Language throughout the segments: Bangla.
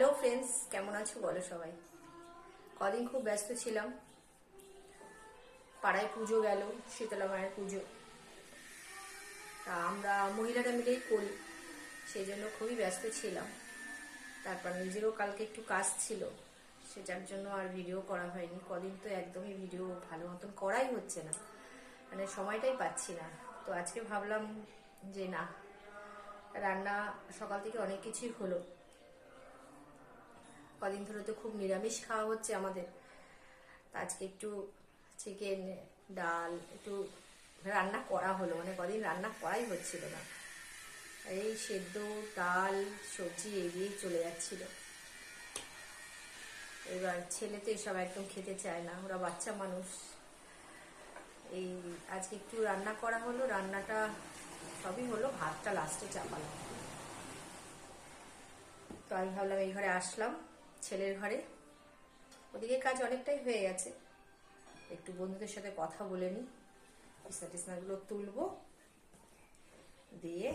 হ্যালো ফ্রেন্ডস, কেমন আছো বলো সবাই? কদিন খুব ব্যস্ত ছিলাম। পাড়ায় পুজো গেল, শীতলা মায়ের পুজো। তা আমরা মহিলারা মিলেই করি, সেই জন্য খুবই ব্যস্ত ছিলাম। তারপর নিজেরও কালকে একটু কাজ ছিল, সেটার জন্য আর ভিডিও করা হয়নি। কদিন তো একদমই ভিডিও ভালো মতন করাই হচ্ছে না মানে সময়টাই পাচ্ছি না। তো আজকে ভাবলাম যে না, রান্না সকাল থেকে অনেক কিছুই হলো। কদিন ধরে তো খুব নিরামিষ খাওয়া হচ্ছে আমাদের। আজকে একটু চিকেন ডাল একটু রান্না করা হলো মানে কদিন রান্না করাই হচ্ছিল না। এই সেদ্ধ, ডাল, সবজি এগিয়েই চলে যাচ্ছিল। এবার ছেলে তো এসব একদম খেতে চায় না, ওরা বাচ্চা মানুষ। এই আজকে একটু রান্না করা হলো, রান্নাটা সবই হলো, ভাতটা লাস্টে চাপালাম। তো আমি ভাবলাম এই ঘরে আসলাম। ছেলের ঘরে। ওদিকে কাজ অনেকটাই হয়ে গেছে। একটু বন্ধুদের সাথে কথা বলে নিই। বিছনা টিসনাগুলো তুলবো। দিয়ে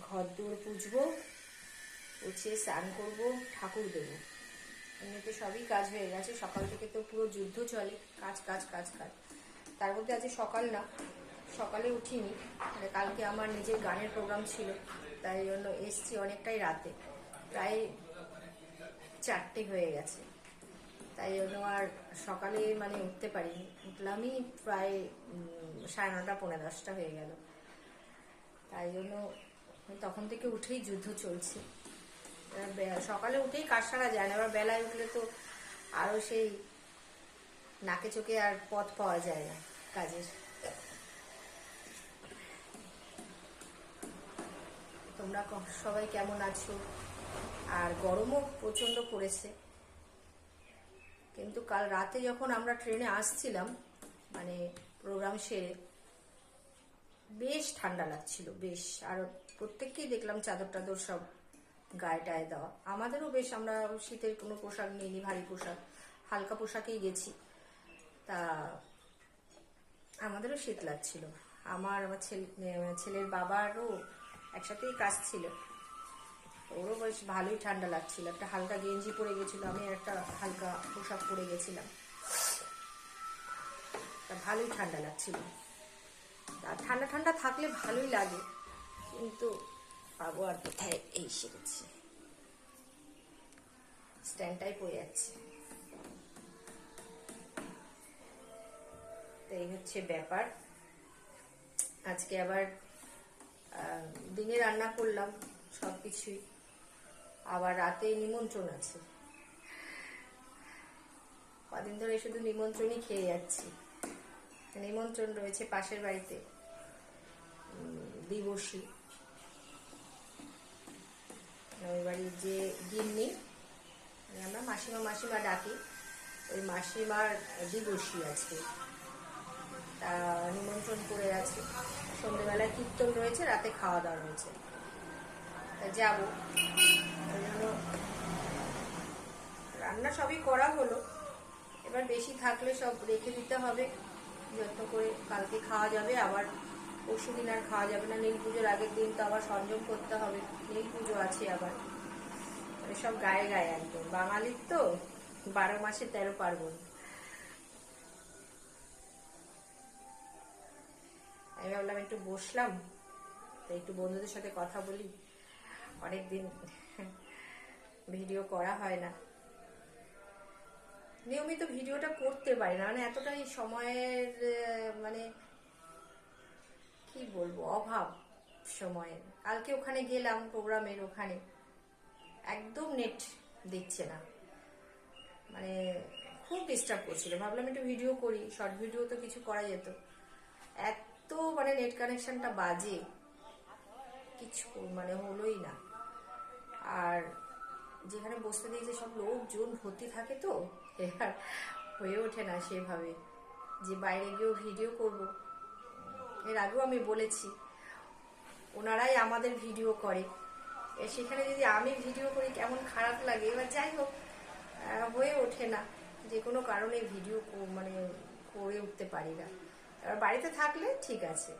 ঘর দৌড় পুজবো উঠিয়ে স্নান করব, ঠাকুর দেবো। এমনিতে সবই কাজ হয়ে গেছে। সকাল থেকে তো পুরো যুদ্ধ চলে। কাজ কাজ কাজ কাজ। তার মধ্যে আজকে সকাল না। সকালে উঠিনি মানে কালকে আমার নিজের গানের প্রোগ্রাম ছিল, তাই জন্য এসছি অনেকটাই রাতে। প্রায় চারটে হয়ে গেছে। তাই জন্য আর সকালে মানে উঠতে পারিনি। উঠলামই প্রায় সাড়ে নটা, পৌনে দশটা হয়ে গেল। তাই জন্য তখন থেকে উঠেই যুদ্ধ চলছে। সকালে উঠেই কাজ সারা যায় না। এবার বেলায় উঠলে তো আরও সেই নাকে চোখে আর পথ পাওয়া যায় না কাজের। তোমরা সবাই কেমন আছো? আর গরমও প্রচণ্ড পড়েছে। কিন্তু কাল রাতে যখন আমরা ট্রেনে আসছিলাম মানে প্রোগ্রাম সেরে, বেশ ঠান্ডা লাগছিল, বেশ। আর প্রত্যেককেই দেখলাম চাদর টাদর সব গায়ে টায়ে দেওয়া। আমাদেরও বেশ, আমরা শীতের কোনো পোশাক নিইনি, ভারী পোশাক, হালকা পোশাকেই গেছি। তা আমাদেরও শীত লাগছিল। আমার আমার ছেলে ছেলের বাবারও একসাথেই কাজ ছিল। ওরও বেশ ভালোই ঠান্ডা লাগছিল। একটা হালকা গেঞ্জি পরে গেছিল আমি একটা হালকা পোশাক পরে গেছিলাম। তা ভালোই ঠান্ডা লাগছিল। আর ঠান্ডা ঠান্ডা থাকলে ভালোই লাগে, কিন্তু আর কোথায় এই সেরেছি স্ট্যান্ডটাই পড়ে যাচ্ছে। তো এই হচ্ছে ব্যাপার। আজকে আবার দিনে রান্না করলাম সব কিছুই আবার রাতে নিমন্ত্রণ আছে। কদিন ধরে শুধু নিমন্ত্রণই খেয়ে যাচ্ছি। নিমন্ত্রণ রয়েছে পাশের বাড়িতে দিবসী। ওই বাড়ির যে গিন্নি, আমরা মাসিমা মাসিমা ডাকি, ওই মাসিমার দিবসী আজকে। নিমন্ত্রণ করে আছে। সন্ধ্যেবেলায় কীর্তন রয়েছে, রাতে খাওয়া দাওয়া রয়েছে যাব। রান্না সবই করা হলো। এবার বেশি থাকলে সব রেখে দিতে হবে। যত্ন করে কালকে খাওয়া যাবে, আবার পরশু দিন আর খাওয়া যাবে না। নীল পুজোর আগের দিন তো আবার সংযম করতে হবে। নীল পুজো আছে আবার। মানে সব গায়ে গায়ে একদম। বাঙালির তো বারো মাসে তেরো পার্বণ। আমি ভাবলাম একটু বসলাম, তো একটু বন্ধুদের সাথে কথা বলি। অনেকদিন ভিডিও করা হয় না। নিয়মিত ভিডিওটা করতে পারি না মানে এতটাই সময়ের মানে কি বলব, অভাব সময়ের। কালকে ওখানে গেলাম, প্রোগ্রামের ওখানে। একদম নেট দিচ্ছে না। মানে খুব ডিস্টার্ব করছিল। ভাবলাম একটু ভিডিও করি শর্ট ভিডিও তো কিছু করা যেত। এত মানে নেট কানেকশনটা বাজে। কিছু মানে হলোই না। আর যেখানে বসতে দিয়েছে সব লোকজন ভর্তি থাকে তো, এবার হয়ে ওঠে না সেভাবে। যে বাইরে গিয়েও ভিডিও করব। এর আগেও আমি বলেছি, ওনারাই আমাদের ভিডিও করে। সেখানে যদি আমি ভিডিও করি, কেমন খারাপ লাগে। এবার যাই হোক হয়ে ওঠে না। যে কোনো কারণে ভিডিও মানে করে উঠতে পারি না। এবার বাড়িতে থাকলে ঠিক আছে।